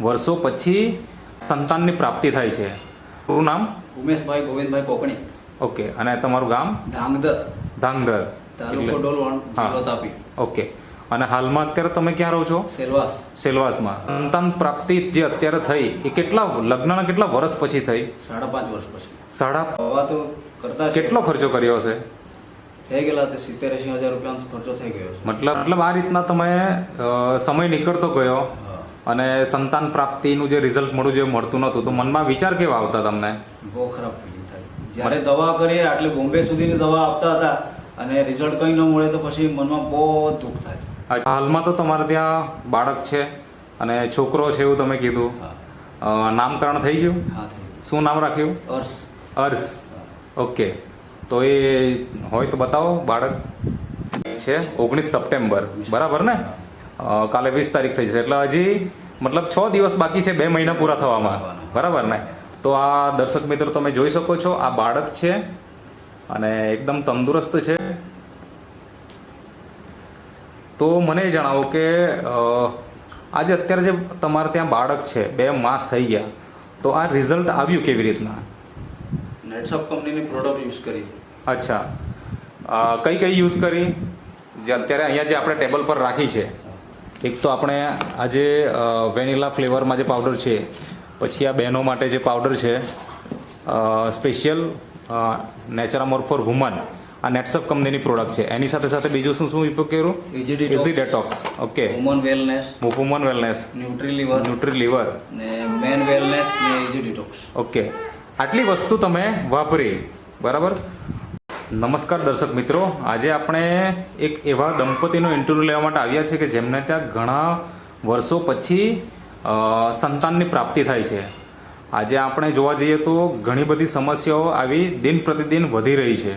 વર્ષો પછી સંતાનની પ્રાપ્તિ થાય છે. પૂરું નામ? ઉમેશભાઈ ગોવિંદભાઈ કોકણી. ઓકે અને તમારું ગામ? ધાંગધર. ધાંગધર. તાલુકો ડોલવણ જિલ્લો તાપી. ઓકે. અને હાલમાં અત્યારે તમે ક્યાં રહો છો? સેલવાસ. સેલવાસમાં. સંતાન પ્રાપ્તિ જે અત્યારે થઈ એ કેટલા લગ્નના કેટલા વર્ષ પછી થઈ? સાડા પાંચ વર્ષ પછી. સાડા હવા તો કરતા કેટલો ખર્ચો કર્યો હશે? થઈ ગયેલા તે સિત્તેર એસી હજાર રૂપિયાનો ખર્ચો થઈ ગયો છે. મતલબ મતલબ આ રીતના તમે સમય નીકળતો ગયો. અને સંતાન પ્રાપ્તિનું જે રિઝલ્ટ મળ્યું જે મળતું નહોતું તો મનમાં વિચાર કેવા આવતા તમને? બહુ ખરાબ ફિલિંગ થાય. જ્યારે દવા કરીએ આટલે બોમ્બે સુધીની દવા આપતા હતા અને રિઝલ્ટ કંઈ ન મળે તો પછી મનમાં બહુ દુઃખ થાય. હાલમાં તો તમારે ત્યાં બાળક છે અને છોકરો છે એવું તમે કીધું. નામકરણ થઈ ગયું? શું નામ રાખ્યું? અર્શ અર્શ ઓકે. તો એ હોય તો બતાવો બાળક છે ઓગણીસ સપ્ટેમ્બર. બરાબર ને? કાલે વીસ તારીખ થઈ જશે. એટલે હજી મતલબ છ દિવસ બાકી છે બે મહિના પૂરા થવામાં. બરાબર ને? તો આ દર્શક મિત્રો તમે જોઈ શકો છો આ બાળક છે અને એકદમ તંદુરસ્ત છે. તો મને જણાવો કે આજે અત્યારે જે તમારે ત્યાં બાળક છે બે માસ થઈ ગયા તો આ રિઝલ્ટ આવ્યું કેવી રીતના? નેટસપ કંપનીની પ્રોડક્ટ યુઝ કરી. અચ્છા. કઈ કઈ યુઝ કરી? જે અત્યારે અહીંયા જે આપણે ટેબલ પર રાખી છે. એક તો આપણે આજે વેનીલા ફ્લેવરમાં જે પાવડર છે પછી આ બહેનો માટે જે પાવડર છે સ્પેશિયલ નેચરામોર ફોર વુમન આ નેટસપ કંપનીની પ્રોડક્ટ છે. એની સાથે સાથે બીજું શું શું ઉપયોગ કર્યું? Easy detox okay woman wellness woman wellness nutri liver nutri liver ને મેન વેલનેસ ને ઇઝી ડેટોક્સ ઓકે આટલી વસ્તુ તમે વાપરી. બરાબર? નમસ્કાર દર્શક મિત્રો. આજે આપણે એક એવા દંપતીનો ઇન્ટરવ્યૂ લેવા માટે આવ્યા છે કે જેમને ત્યાં ઘણા વર્ષો પછી સંતાનની પ્રાપ્તિ થાય છે. આજે આપણે જોવા જઈએ તો ઘણી બધી સમસ્યાઓ આવી દિન પ્રતિદિન વધી રહી છે.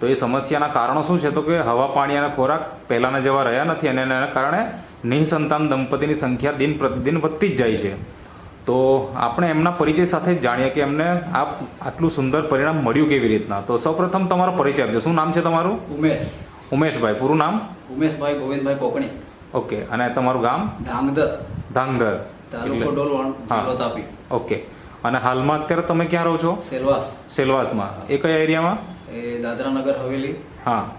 તો એ સમસ્યાના કારણો શું છે? તો કે હવા, પાણી અને ખોરાક પહેલાંના જેવા રહ્યા નથી અને એના કારણે નિઃસંતાન દંપતીની સંખ્યા દિન પ્રતિદિન વધતી જ જાય છે. તો આપણે એમના પરિચય સાથે જાણીએ કે એમને આ આટલું સુંદર પરિણામ મળ્યું કેવી રીતના. તો સૌપ્રથમ તમારો પરિચય આપજો. શું નામ છે તમારું? ઉમેશ. ઉમેશભાઈ. પૂરું નામ? ઉમેશભાઈ ગોવિંદભાઈ કોકણી. ઓકે. અને તમારું ગામ? ધાંગધર. ધાંગધર. તાલુકો ડોલવણ જિલ્લો તાપી. ઓકે. અને હાલમાં અત્યારે તમે ક્યાં રહો છો? સેલવાસ. સેલવાસમાં. એ કયા એરિયામાં? એ દાદરાનગર હવેલી. હા.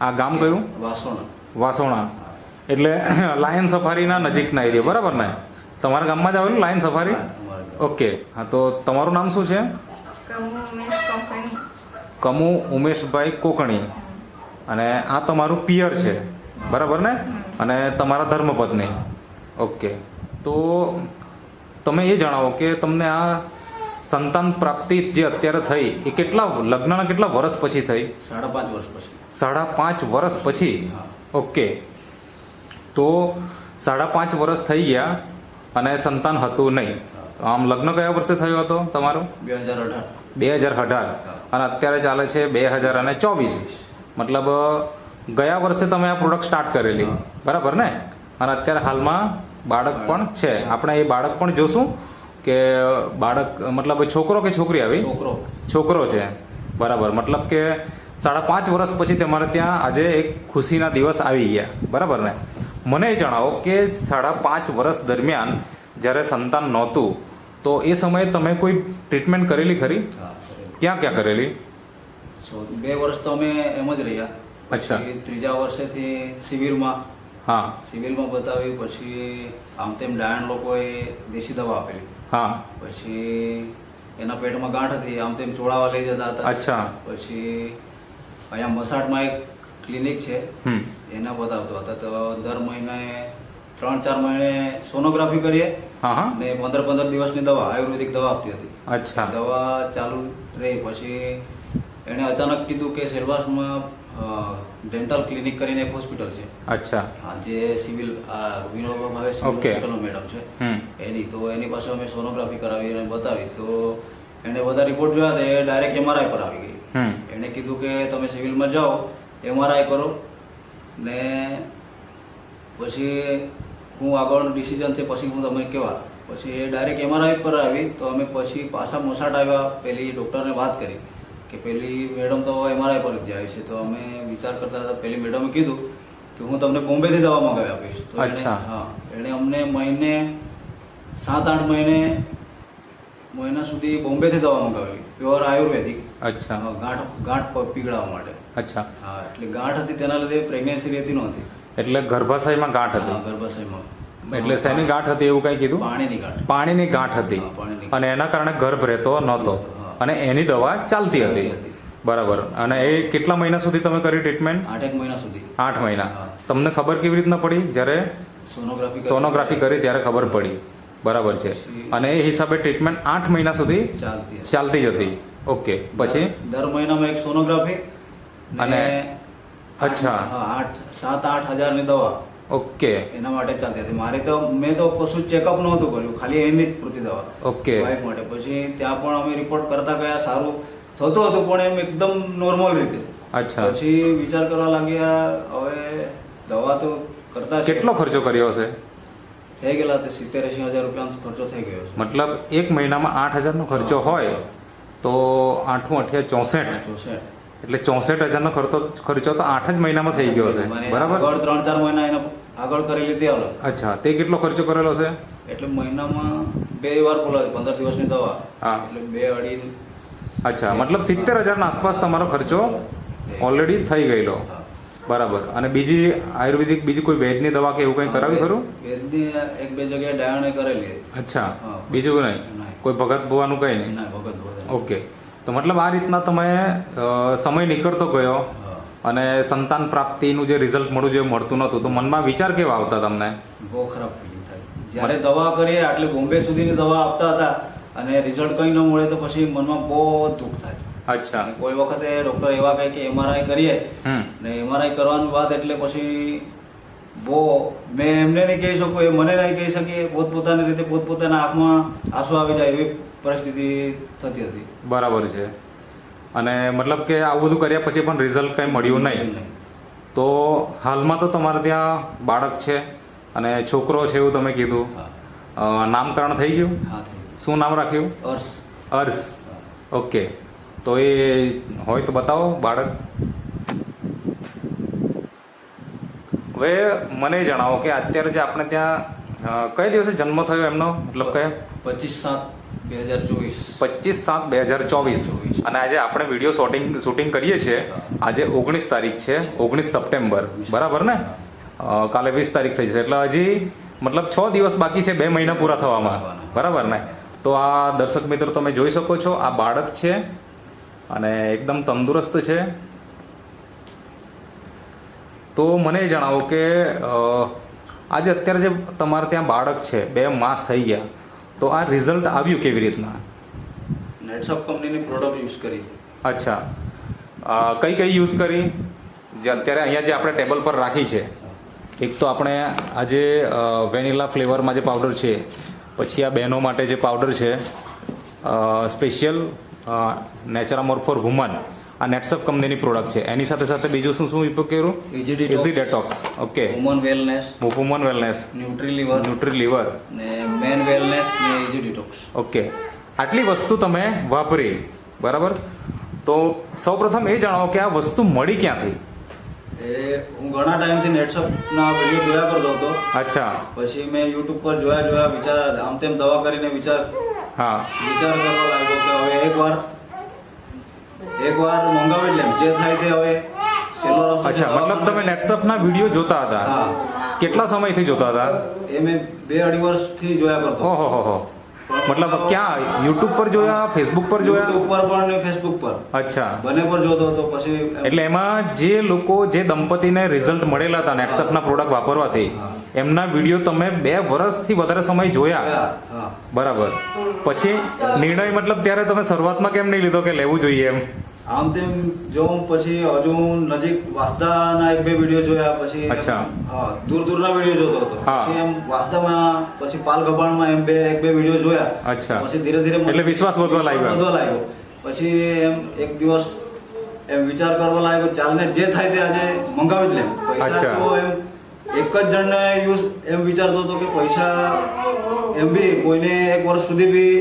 આ ગામ કયું? વાસોણા. વાસોણા. એટલે લાયન સફારીના નજીકના એરિયા. બરાબર ને? તમારા ગામમાં જ આવેલું લાયન સફારી. ઓકે. હા તો તમારું નામ શું છે? કમુ ઉમેશભાઈ કોકણી. અને આ તમારું પિયર છે. બરાબર ને? અને તમારા ધર્મપત્ની. ઓકે. તો તમે એ જણાવો કે તમને આ સંતાન પ્રાપ્તિ જે અત્યારે થઈ એ કેટલા લગ્નના કેટલા વર્ષ પછી થઈ? સાડા પાંચ વર્ષ પછી. સાડા પાંચ વર્ષ પછી? ઓકે. તો સાડા પાંચ વર્ષ થઈ ગયા. અને સંતાન હતું નહીં. આમ લગ્ન કયા વર્ષે થયો હતો તમારો? બે હજાર અઢાર. બે હજાર અઢાર. અને અત્યારે ચાલે છે બે હજાર અને ચોવીસ. મતલબ ગયા વર્ષે તમે આ પ્રોડક્ટ સ્ટાર્ટ કરેલી. બરાબર ને? અને અત્યારે હાલમાં બાળક પણ છે. આપણે એ બાળક પણ જોશું કે બાળક મતલબ છોકરો કે છોકરી આવી? છોકરો. છોકરો છે. બરાબર. મતલબ કે સાડા પાંચ વર્ષ પછી તમારે ત્યાં આજે એક ખુશીના દિવસ આવી ગયા. બરાબર ને? મને એ જણાવો કે સાડા પાંચ વર્ષ દરમિયાન જ્યારે સંતાન નહોતું તો એ સમયે તમે કોઈ ટ્રીટમેન્ટ કરેલી ખરી? ક્યાં ક્યાં કરેલી? બે વર્ષ તો અમે એમ જ રહ્યા. અચ્છા. ત્રીજા વર્ષેથી શિબિરમાં હા. સિવિલમાં બતાવ્યું પછી આમ તેમ ડાયણ લોકોએ દેશી દવા આપેલી. હા. પછી એના પેટમાં ગાંઠ હતી આમ તેમ ચોળાવા લઈ જતા હતા. અચ્છા. પછી અહીંયા મસાડમાં એક ક્લિનિક છે. હમ. એના બતાવતો હતા. તો દર મહિને ત્રણ ચાર મહિને સોનોગ્રાફી કરીએ. ને પંદર પંદર દિવસની દવા આયુર્વેદિક દવા આપતી હતી. અચ્છા. દવા ચાલુ રહી. પછી એણે અચાનક કીધું કે સેલવાસમાં ડેન્ટલ ક્લિનિક કરીને એક હોસ્પિટલ છે. અચ્છા. હા જે સિવિલ વિનોબા ભાવે હોસ્પિટલનો મેડમ છે. એની તો એની પાસે અમે સોનોગ્રાફી કરાવી અને બતાવી. તો એણે બધા રિપોર્ટ જોયા તો એ ડાયરેક્ટ એમઆરઆઈ પર આવી ગઈ. એણે કીધું કે તમે સિવિલમાં જાઓ એમઆરઆઈ કરો ને પછી હું આગળનું ડિસિઝન છે પછી હું તમને કહેવા. પછી એ ડાયરેક્ટ એમઆરઆઈ પર આવી તો અમે પછી પાછા મોસાટ આવ્યા પેલી ડૉક્ટરને વાત કરી કે પેલી મેડમ તો એમઆરઆઈ પર જ જાય છે. તો અમે વિચાર કરતા હતા પેલી મેડમે કીધું કે હું તમને બોમ્બેથી દવા મંગાવી આપીશ. તો અચ્છા. હા એણે અમને મહિને સાત આઠ મહિને મહિના સુધી બોમ્બેથી દવા મંગાવી પ્યોર આયુર્વેદિક. અચ્છા. ગાંઠ ગાંઠ પીગળાવા માટે. અચ્છા. હા એટલે ગાંઠ હતી તેના લીધે પ્રેગ્નન્સી રહેતી નહોતી. એટલે ગર્ભાશયમાં ગાંઠ હતી? ગર્ભાશયમાં. એટલે શેની ગાંઠ હતી એવું કઈ કીધું? પાણીની ગાંઠ. પાણીની ગાંઠ હતી. અને એના કારણે ગર્ભ રહેતો નહોતો. અને એની દવા ચાલતી હતી. બરાબર. અને એ કેટલા મહિના સુધી તમે કરી ટ્રીટમેન્ટ આઠ મહિના સુધી. આઠ મહિના. તમને ખબર કેવી રીતના પડી? જ્યારે સોનોગ્રાફી. સોનોગ્રાફી કરી ત્યારે ખબર પડી. બરાબર છે. અને એ હિસાબે ટ્રીટમેન્ટ આઠ મહિના સુધી ચાલતી ચાલતી જ હતી. ઓકે પછી? દર મહિનામાં એક સોનોગ્રાફી અને- અચ્છા. હા આઠ સાત આઠ હજારની દવા. ઓકે. એના માટે ચાલતી હતી. મારે તો મેં તો કશું ચેકઅપ નહોતું કર્યું. ખાલી એની જ પૂરતી દવા. ઓકે. વાઈફ માટે. પછી ત્યાં પણ અમે રિપોર્ટ કરતા ગયા સારું થતું હતું પણ એમ એકદમ નોર્મલ રીતે. અચ્છા. પછી વિચાર કરવા લાગ્યા હવે દવા તો કરતા. કેટલો ખર્ચો કર્યો હશે? થઈ ગયેલા તે સિત્તેર એસી હજાર રૂપિયાનો ખર્ચો થઈ ગયો મતલબ એક મહિનામાં આઠ હજારનો ખર્ચો હોય. તો આઠમું અઠ્યા ચોસઠ. એટલે ચોસઠ હજારનો ખર્ચો ખર્ચો તો આઠ જ મહિનામાં થઈ ગયો હશે. બરાબર? ત્રણ ચાર મહિના એના આગળ કરી લીધી આવે અચ્છા તે કેટલો ખર્ચો કરેલો છે એટલે મહિનામાં બે વાર બોલાવે પંદર દિવસની દવા. હા. એટલે બે અઢી અચ્છા મતલબ સિત્તેર હજારના આસપાસ તમારો ખર્ચો ઓલરેડી થઈ ગયેલો. બરાબર. અને બીજી આયુર્વેદિક બીજી કોઈ વેદની દવા કે એવું કંઈ કરાવી ખરું? વેદની એક બે જગ્યાએ ડાયણે કરેલી. અચ્છા. બીજું નહીં. કોઈ ભગત ભુવાનું કંઈ નહીં? ભગત. ઓકે. તો મતલબ આ રીતના તમે સમય નીકળતો ગયો અને સંતાન પ્રાપ્તિનું જે રિઝલ્ટ મળ્યું જે મળતું નહોતું. તો મનમાં વિચાર કેવા આવતા તમને? બહુ ખરાબ ફિલિંગ થાય. જ્યારે દવા કરીએ આટલે બોમ્બે સુધીની દવા આપતા હતા અને રિઝલ્ટ કંઈ ન મળે તો પછી મનમાં બહુ દુઃખ થાય. અચ્છા. કોઈ વખતે ડૉક્ટર એવા કહે કે એમઆરઆઈ કરીએ ને એમઆરઆઈ કરવાની વાત એટલે પછી બહુ મેં એમને નહીં કહી શકું એ મને નહીં કહી શકીએ. પોતપોતાની રીતે પોતપોતાના આંખમાં આંસુ આવી જાય એવી પરિસ્થિતિ થતી હતી. બરાબર છે. અને મતલબ કે આવું બધું કર્યા પછી પણ રિઝલ્ટ કંઈ મળ્યું નહીં. તો હાલમાં તો તમારે ત્યાં બાળક છે અને છોકરો છે એવું તમે કીધું. નામકરણ થઈ ગયું. શું નામ રાખ્યું? અર્શ અર્શ ઓકે. તો એ હોય તો બતાવો બાળક. હવે મને જણાવો કે અત્યારે જે આપણે ત્યાં કઈ દિવસે જન્મ થયો એમનો? મતલબ કે પચીસ સાત બે હજાર ચોવીસ. પચીસ સાત બે હજાર ચોવીસ. અને આજે આપણે વીડિયો શૂટિંગ શૂટિંગ કરીએ છીએ. આજે ઓગણીસ તારીખ છે ઓગણીસ સપ્ટેમ્બર. બરાબર ને? કાલે વીસ તારીખ થઈ જશે. એટલે હજી મતલબ છ દિવસ બાકી છે બે મહિના પૂરા થવામાં. બરાબર ને? તો આ દર્શક મિત્રો તમે જોઈ શકો છો આ બાળક છે અને એકદમ તંદુરસ્ત છે. તો મને એ જણાવો કે આજે અત્યારે જે તમારે ત્યાં બાળક છે બે માસ થઈ ગયા. તો આ રિઝલ્ટ આવ્યું કેવી રીતના? નેટસપ કંપનીની પ્રોડક્ટ યુઝ કરી. અચ્છા. કઈ કઈ યુઝ કરી? જે અત્યારે અહીંયા જે આપણે ટેબલ પર રાખી છે. એક તો આપણે આજે વેનીલા ફ્લેવરમાં જે પાવડર છે પછી આ બહેનો માટે જે પાવડર છે સ્પેશિયલ નેચરામોર ફોર વુમન આ નેટસપ કંપનીની પ્રોડક્ટ છે. એની સાથે સાથે બીજું શું શું ઉપયોગ કર્યું. Easy detox okay woman wellness woman wellness nutri liver nutri liver ને મેન વેલનેસ ને ઇઝી ડિટોક્સ ઓકે આટલી વસ્તુ તમે વાપરી. બરાબર? તો સૌપ્રથમ એ જણાવો કે આ વસ્તુ મળી ક્યાંથી? એ હું ઘણા ટાઈમથી નેટસપના વીડિયો જોયા કરતો હતો. અચ્છા. પછી મેં યુટ્યુબ પર જોયા જોયા વિચાર આમ તેમ દવા કરીને વિચાર હા. વિચાર કરવા લાગ્યો કે હવે એકવાર એકવાર મંગાવી લેમ જે થાય તે હવે રસ્તો અચ્છા મતલબ તમે નેટસપના વીડિયો જોતા હતા? કેટલા સમયથી જોતા હતા? એ મેં બે અઢી વર્ષથી જોયા કરતો. ઓહો હો હો મતલબ ક્યાં? યુટ્યુબ પર જોયા ફેસબુક પર જોયા? ઉપર પણ ને ફેસબુક પર. અચ્છા. બંને પર જોતો હતો પછી એટલે એમાં જે લોકો જે દંપતીને રિઝલ્ટ મળેલા હતા નેટસપના પ્રોડક્ટ વાપરવાથી એમના વીડિયો તમે બે વર્ષથી વધારે સમય જોયા? જોયા, બરાબર. પછી નિર્ણય મતલબ ત્યારે તમે શરૂઆતમાં કેમ નહીં લીધો કે લેવું જોઈએ એમ? આમ તેમ જોઉં પછી હજુ હું નજીક વાસ્તાના એક બે વીડિયો જોયા પછી. હા દૂર દૂરના વીડિયો જોતો હતો પછી એમ વાંસદામાં પછી પાલ ગભાણમાં એમ બે એક બે વીડિયો જોયા અચ્છા. પછી ધીરે ધીરે એટલે વિશ્વાસ વધવા લાગ્યો. વધવા લાગ્યો પછી એમ એક દિવસ એમ વિચાર કરવા લાગ્યો ચાલને જે થાય તે આજે મંગાવી જ લે પૈસા તો એમ એક જ જણને યુઝ એમ વિચારતો હતો કે પૈસા એમ બી કોઈને એક વર્ષ સુધી બી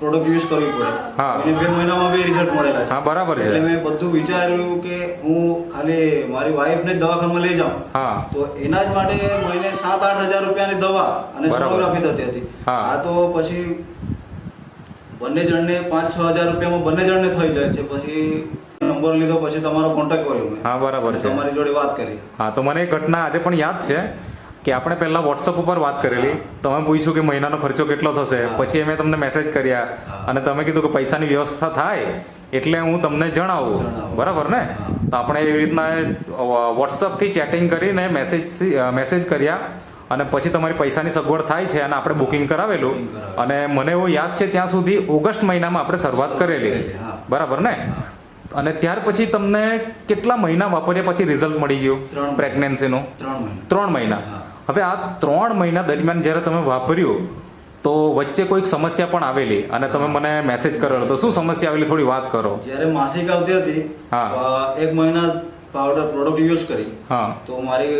પ્રોડક્ટ યુઝ કરવી પડે. હા. એને બે મહિનામાં બે રિઝલ્ટ મળેલા છે. હા બરાબર છે. એટલે મેં બધું વિચાર્યું કે હું ખાલી મારી વાઈફને દવાખાનામાં લઈ જાઉં. હા. તો એના જ માટે મહિને સાત આઠ હજાર રૂપિયાની દવા અને. સોનોગ્રાફી થતી હતી. હા. આ તો પછી બંને જણને પાંચ છ હજાર રૂપિયામાં બંને જણને થઈ જાય છે. પછી નંબર લીધો પછી તમારો કોન્ટેક્ટ કર્યો મેં. હા બરાબર છે. તમારી જોડે વાત કરી. હા તો મને ઘટના આજે પણ યાદ છે. કે આપણે પહેલા વોટ્સઅપ ઉપર વાત કરેલી. તમે પૂછ્યું કે મહિનાનો ખર્ચો કેટલો થશે. પછી મેં તમને મેસેજ કર્યા. અને તમે કીધું કે પૈસાની વ્યવસ્થા થાય એટલે હું તમને જણાવું. બરાબર ને? તો આપણે એવી રીતના વોટ્સઅપથી ચેટિંગ કરીને મેસેજ મેસેજ કર્યા. અને પછી તમારી પૈસાની સગવડ થાય છે અને આપણે બુકિંગ કરાવેલું. અને મને એવું યાદ છે ત્યાં સુધી ઓગસ્ટ મહિનામાં આપણે શરૂઆત કરેલી. બરાબર ને? અને ત્યાર પછી તમને કેટલા મહિના વાપર્યા? પછી રિઝલ્ટ મળી ગયું પ્રેગ્નેન્સીનું ત્રણ મહિના. હવે આ ત્રણ મહિના દરમિયાન જ્યારે તમે વાપર્યું તો વચ્ચે કોઈક સમસ્યા પણ આવેલી અને તમે મને મેસેજ કરેલો. તો શું સમસ્યા આવેલી? થોડી વાત કરો. જ્યારે માસિક આવતી હતી હા. એક મહિના પાવડર પ્રોડક્ટ યુઝ કરી. હા. તો મારી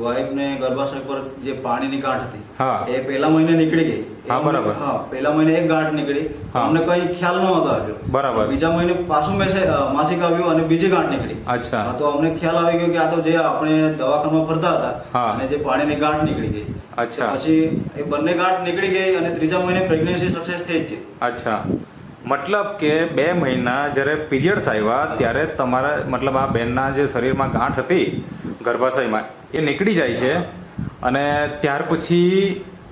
વાઈફને ગર્ભાશય પર જે પાણીની ગાંઠ હતી હા. એ પહેલા મહિને નીકળી ગઈ. હા, બરાબર. હા પહેલા મહિને એક ગાંઠ નીકળી. અમને કઈ ખ્યાલ નહોતો આવ્યો બરાબર. બીજા મહિને પાછું મેસેજ માસિક આવ્યું અને બીજી ગાંઠ નીકળી અચ્છા. તો અમને ખ્યાલ આવી ગયો કે આ તો જે આપણે દવાખાનામાં ફરતા હતા. અને જે પાણીની ગાંઠ નીકળી ગઈ અચ્છા. પછી એ બંને ગાંઠ નીકળી ગઈ અને ત્રીજા મહિને પ્રેગ્નન્સી સક્સેસ થઈ ગઈ અચ્છા મતલબ કે બે મહિના જ્યારે પીરિયડ્સ આવ્યા ત્યારે તમારા મતલબ આ બેનના જે શરીરમાં ગાંઠ હતી ગર્ભાશયમાં એ નીકળી જાય છે અને ત્યાર પછી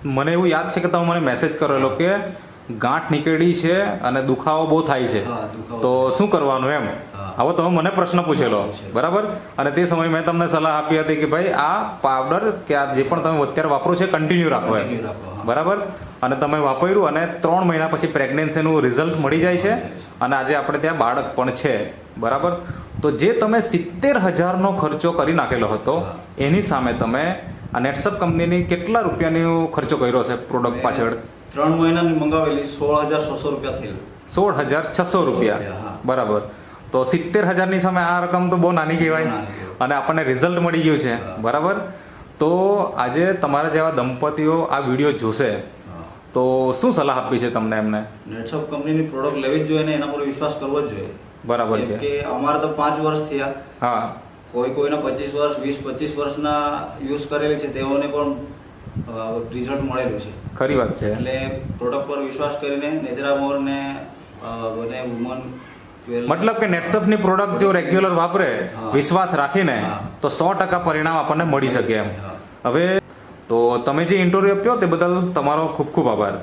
મને એવું યાદ છે કે તમે મને મેસેજ કરેલો કે ગાંઠ નીકળી છે અને દુખાવો બહુ થાય છે. તો શું કરવાનું એમ? હવે તમે મને પ્રશ્ન પૂછેલો. બરાબર? અને તે સમયે મેં તમને સલાહ આપી હતી કે ભાઈ આ પાવડર કે આ જે પણ તમે અત્યારે વાપરો છે કન્ટિન્યુ રાખો. બરાબર? અને તમે વાપર્યું અને ત્રણ મહિના પછી પ્રેગ્નન્સીનું રિઝલ્ટ મળી જાય છે. અને આજે આપણે ત્યાં બાળક પણ છે. બરાબર? તો જે તમે સિત્તેર હજારનો ખર્ચો કરી નાખેલો હતો એની સામે તમે આ નેટસપ કંપનીની કેટલા રૂપિયાનો ખર્ચો કર્યો છે પ્રોડક્ટ પાછળ? ત્રણ મહિનાની મંગાવેલી સોળ હજાર છસો રૂપિયા થયેલું. સોળ હજાર છસો રૂપિયા. બરાબર. તો સિત્તેર હજારની સામે આ રકમ તો બહુ નાની કહેવાય. અને આપણને રિઝલ્ટ મળી ગયું છે. બરાબર? તો આજે તમારા જેવા દંપતીઓ આ વીડિયો જોશે. તો શું સલાહ આપી છે તમને એમને? નેટસપ કંપનીની પ્રોડક્ટ લેવી જ જોઈએ ને એના પર વિશ્વાસ કરવો જ જોઈએ. બરાબર છે. કે અમારે તો પાંચ વર્ષ થયા. હા. કોઈ કોઈને પચીસ વર્ષ વીસ પચીસ વર્ષના યુઝ કરેલી છે તેઓને પણ રિઝલ્ટ મળેલું છે. ખરી વાત છે. એટલે પ્રોડક્ટ પર વિશ્વાસ કરીને નેચરામોર ને અ, બને વુમન મતલબ કે નેટસપની પ્રોડક્ટ જો રેગ્યુલર વાપરે વિશ્વાસ રાખીને તો સો ટકા પરિણામ આપણને મળી શકે એમ. હવે તો તમે જે ઇન્ટરવ્યુ આપ્યો તે બદલ તમારો ખૂબ ખૂબ આભાર.